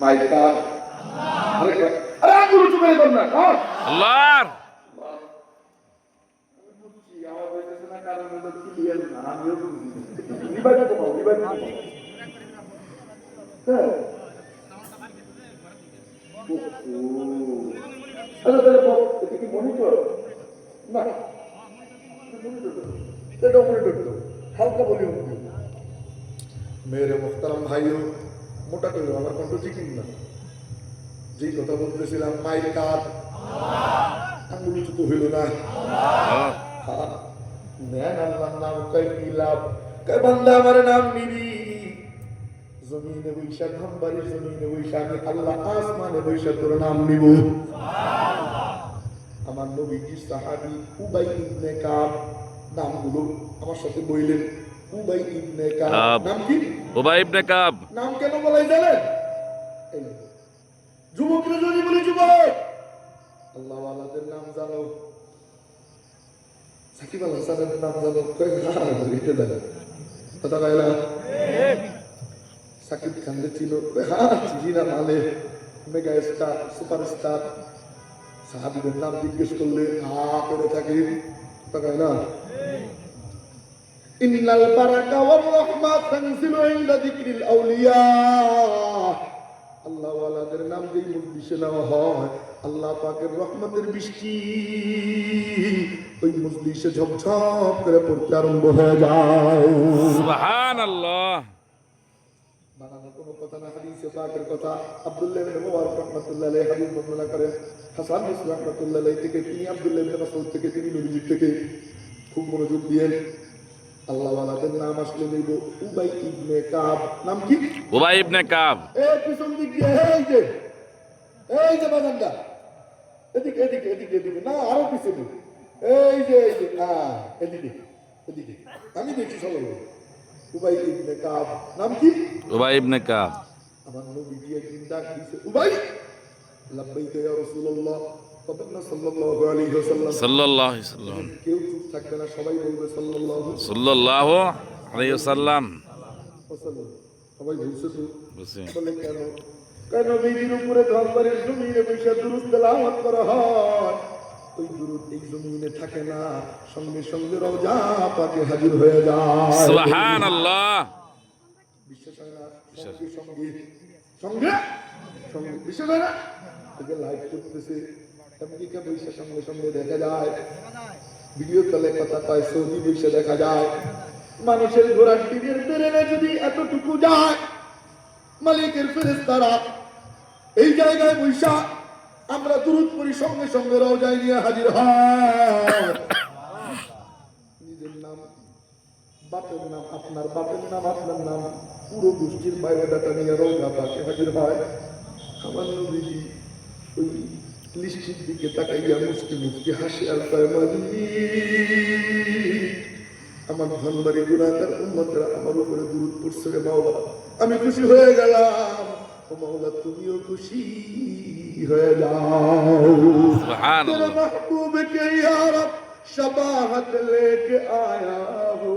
মাইকা আরে আরে আঙ্গুল উঁচু করে না আল্লাহর বল, না হালকা দিও মেরে মোহতারাম ভাইও মোটা করে আমার কণ্ঠ চিকিন না। যেই কথা বলতেছিলাম মায়ের কাজ আঙুল উঁচু হইল না। নেন আল্লাহর নাম কি লাভ? বান্দা আমার নাম নিবি। জমিনে বৈশা ঘম্বারি জমিনে বৈশা আমি আল্লাহ আসমানে বৈশা তোর নাম নিব। আমার নবীজি সাহাবি উবাই ইবনে কাব নামগুলো আমার সাথে বইলেন। উবাই ইবনে কাব। নাম কি? উবাই ইবনে কাব। নাম কেন বলাই জানেন যুবকরা যদি বলি যুবক আল্লাহ আল্লাহদের নাম জানো। সাকিব আল হাসানের নাম জানো। কই? হ্যাঁ এটা জানো। কথা কয় না? সাকিব খানদের ছিল হ্যাঁ চিনি না মানে। Mega star super star. সাহাবিদের নাম জিজ্ঞেস করলে হা করে থাকে। কথা কয় না? ইন্নাল বারাকা ওয়ার রাহমা তানজিলু ইনদা যিকরিল আউলিয়া। আল্লাহ ওয়ালাদের নাম যেই মজলিসে নেওয়া হয় আল্লাহ পাকের রহমতের বৃষ্টি ওই মজলিসে ঝপঝপ করে পড়তে আরম্ভ হয়ে যায়। সুবহানাল্লাহ। বানানো কোনো কথা না হাদিসে কথা। আব্দুল্লাহ থেকে তিনি আব্দুল্লাহ থেকে তিনি থেকে খুব মনোযোগ দিয়ে আল্লাহ ওয়ালাদের নাম আসলে নেব উবাই ইবনে কাব। নাম কি? উবাই ইবনে কাব। এই পিছন দিক দিয়ে এই যে এই যে বাগানটা। এদিকে এদিকে এদিকে এদিকে। না আরও পিছনে এই যে এই যে হ্যাঁ এদিকে এদিকে। আমি দেখছি সবাই। উবাই ইবনে কাব। নাম কি? উবাই ইবনে কাব। আমার একদিন ডাক দিয়েছে উবাই! লাব্বাইক ইয়া রাসূলুল্লাহ কেউ চুপ থাকবে না সবাই বলবে সাল্লাল্লাহু আলাইহি সাল্লাম। ওয়াসাল্লাম। সবাই বলছে তো বুঝছি বলে কেন? কেন নবীজির উপরে ধর্মের জমিনে বসে দুরুদ তেলাওয়াত করা হয়? ওই দুরুদ এই জমিনে থাকে না সঙ্গে সঙ্গে রওজা পাকে হাজির হয়ে যায়। সুবহানাল্লাহ। বিশ্বাস হয় না? সঙ্গে। সঙ্গে? সঙ্গে। বিশ্বাস হয় না? তোকে লাইভ করতেছে। আমেরিকা বৈশা সঙ্গে সঙ্গে দেখা যায়। ভিডিও কলে কথা কয়, সৌদি বৈশা দেখা যায়। মানুষের ঘোড়ার টিনের বেরেনে যদি এতটুকু যায়, মালিকের ফেরেস্তারা এই জায়গায় বৈশা আমরা দূরত করি, সঙ্গে সঙ্গে রওজায় নিয়ে হাজির হয়। নিজের নাম, বাপের নাম, আপনার বাপের নাম, আপনার নাম, পুরো গোষ্ঠীর বায়োডাটা নিয়ে রওনা পাকে হাজির হয়। আমার নবীজি ওই দিকে তাকাইয়া মুস্তি মুক্তি হাসি আর কয় আমার ধনবাড়ি গুণাকার উন্নতরা আমার উপরে গুরুত পড়ছে রে মাওলা। আমি খুশি হয়ে গেলাম। ও মাওলা তুমিও খুশি হয়ে যাও। মেহবুবকে ইয়ার শবাহত লেকে আয়া হো।